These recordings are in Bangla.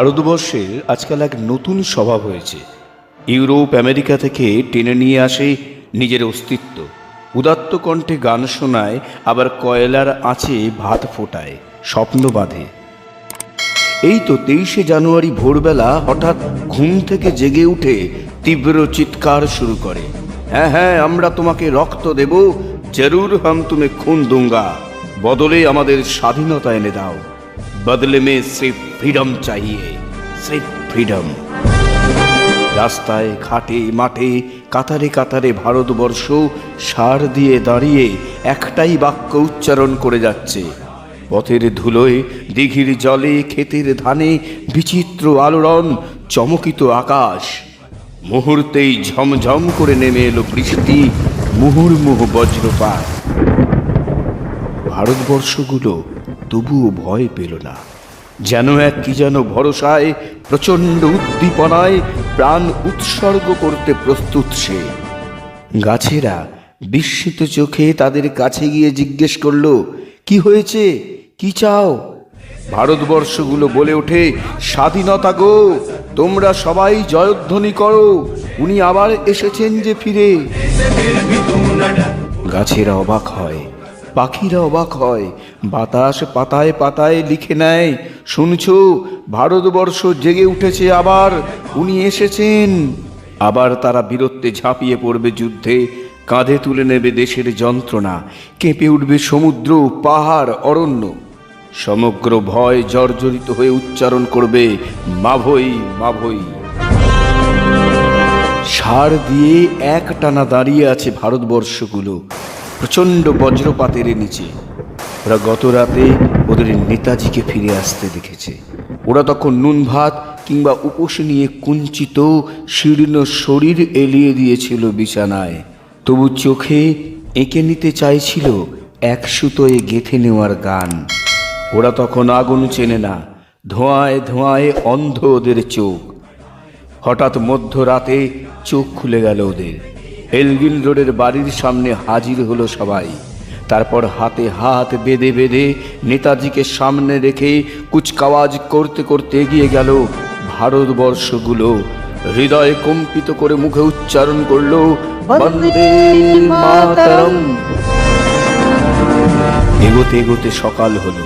ভারতবর্ষের আজকাল এক নতুন স্বভাব হয়েছে। ইউরোপ, আমেরিকা থেকে টেনে নিয়ে আসে নিজের অস্তিত্ব। উদাত্ত কণ্ঠে গান শোনায়, আবার কয়লার আঁচে ভাত ফোটায়, স্বপ্ন বাঁধে। এই তো তেইশে জানুয়ারি ভোরবেলা হঠাৎ ঘুম থেকে জেগে উঠে তীব্র চিৎকার শুরু করে। হ্যাঁ হ্যাঁ আমরা তোমাকে রক্ত দেব, জরুর হাম তুমি খুন দুঙ্গা, বদলে আমাদের স্বাধীনতা এনে দাও। বদলে মে সির্ফ ফ্রিডম চাহিয়ে সির্ফ ফ্রিডম রাস্তায় ঘাটে মাঠে কাতারে কাতারে ভারতবর্ষ সার দিয়ে দাঁড়িয়ে একটাই বাক্য উচ্চারণ করে যাচ্ছে। পথের ধুলোয়, দিঘির জলে, ক্ষেতের ধানে বিচিত্র আলোড়ন, চমকিত আকাশ। মুহূর্তেই ঝমঝম করে নেমে এলো বৃষ্টি, মুহুর্মুহ বজ্রপাত। ভারতবর্ষগুলো তবুও ভয় পেল না। যেন এক কি যেন ভরসায়, প্রচণ্ড উদ্দীপনায় প্রাণ উৎসর্গ করতে প্রস্তুত সে। গাছেরা বিস্মিত চোখে তাদের কাছে গিয়ে জিজ্ঞেস করল, কি হয়েছে? কি চাও? ভারতবর্ষগুলো বলে ওঠে, স্বাধীনতা গো, তোমরা সবাই জয়ধ্বনি করো, উনি আবার এসেছেন যে ফিরে। গাছেরা অবাক হয় পাখিরা অবাক হয়। বাতাস পাতায় পাতায় লিখে নেয়, শুনছো, ভারতবর্ষ জেগে উঠেছে আবার, উনি এসেছেন। আবার তারা বীরত্বে ঝাঁপিয়ে পড়বে যুদ্ধে, কাঁধে তুলে নেবে দেশের যন্ত্রণা, কেঁপে উঠবে সমুদ্র, পাহাড়, অরণ্য। সমগ্র ভয় জর্জরিত হয়ে উচ্চারণ করবে, মাভই মাভই। সার দিয়ে এক টানা দাঁড়িয়ে আছে ভারতবর্ষগুলো। প্রচণ্ড বজ্রপাতের নিচে। ওরা গত রাতে ওদের নেতাজিকে ফিরে আসতে দেখেছে। ওরা তখন নুন ভাত কিংবা উপোস নিয়ে কুঞ্চিত, শীর্ণ শরীর এলিয়ে দিয়েছিল বিছানায়। তবু চোখে এঁকে নিতে চাইছিল এক সুতোয় গেথে নেওয়ার গান। ওরা তখন আগুন চেনে না, ধোঁয়ায় ধোঁয়ায় অন্ধ ওদের চোখ। হঠাৎ মধ্যরাতে চোখ খুলে গেল ওদের। এলগিন রোডের বাড়ির সামনে হাজির হলো সবাই। তারপর হাতে হাত বেঁধে বেঁধে নেতাজিকে সামনে রেখে কুচকাওয়াজ করতে করতে এগিয়ে গেল ভারতবর্ষগুলো। হৃদয় কম্পিত করে মুখে উচ্চারণ করল এগোতে এগোতে সকাল হলো।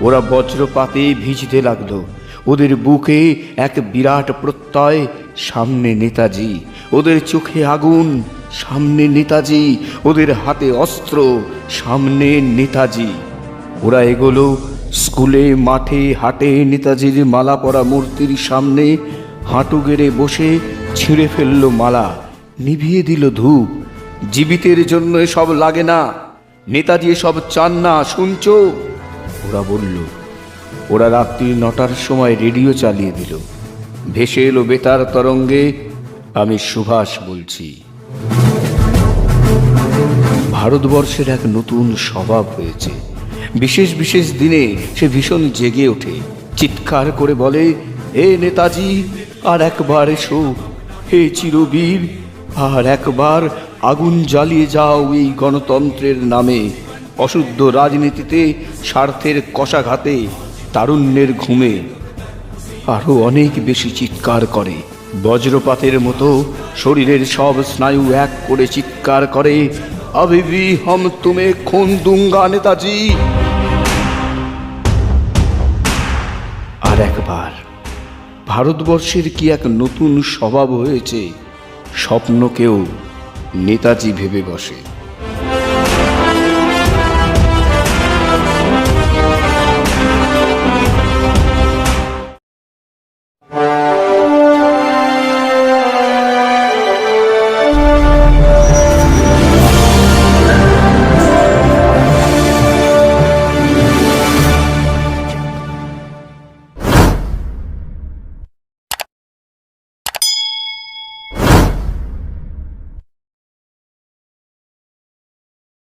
ওরা বজ্রপাতে ভিজতে লাগল। ওদের বুকে এক বিরাট প্রত্যয়, সামনে নেতাজি। ওদের চোখে আগুন সামনে নেতাজি, ওদের হাতে অস্ত্র, সামনে নেতাজি। ওরা এগোলো, স্কুলে, মাঠে, হাটে নেতাজির মালা পরা মূর্তির সামনে, হাঁটু গেড়ে বসে ছিঁড়ে ফেলল মালা, নিভিয়ে দিল ধূপ। জীবিতের জন্য এসব লাগে না, নেতাজি এসব চান না, শুনছ? ওরা বলল, ওরা রাত্রি নটার সময় রেডিও চালিয়ে দিল। ভেসে এলো বেতার তরঙ্গে, আমি সুভাষ বলছি। ভারতবর্ষের এক নতুন স্বভাব হয়েছে। বিশেষ বিশেষ দিনে সে ভীষণ জেগে ওঠে। চিৎকার করে বলে, এ নেতাজি, আর একবার এসো। হে চিরবীর, আর একবার আগুন জ্বালিয়ে যাও এই গণতন্ত্রের নামে। অশুদ্ধ রাজনীতিতে স্বার্থের কষাঘাতে, তারুণ্যের ঘুমে। আরও অনেক বেশি চিৎকার করে। বজ্রপাতের মতো শরীরের সব স্নায়ু এক করে চিৎকার করে। আবিবি হম तुम्हें খুন দুঙ্গা নেতাজি আর একবার ভারতবর্ষের কি এক নতুন স্বভাব হয়েছে স্বপ্নকেও নেতাজি ভেবে বসে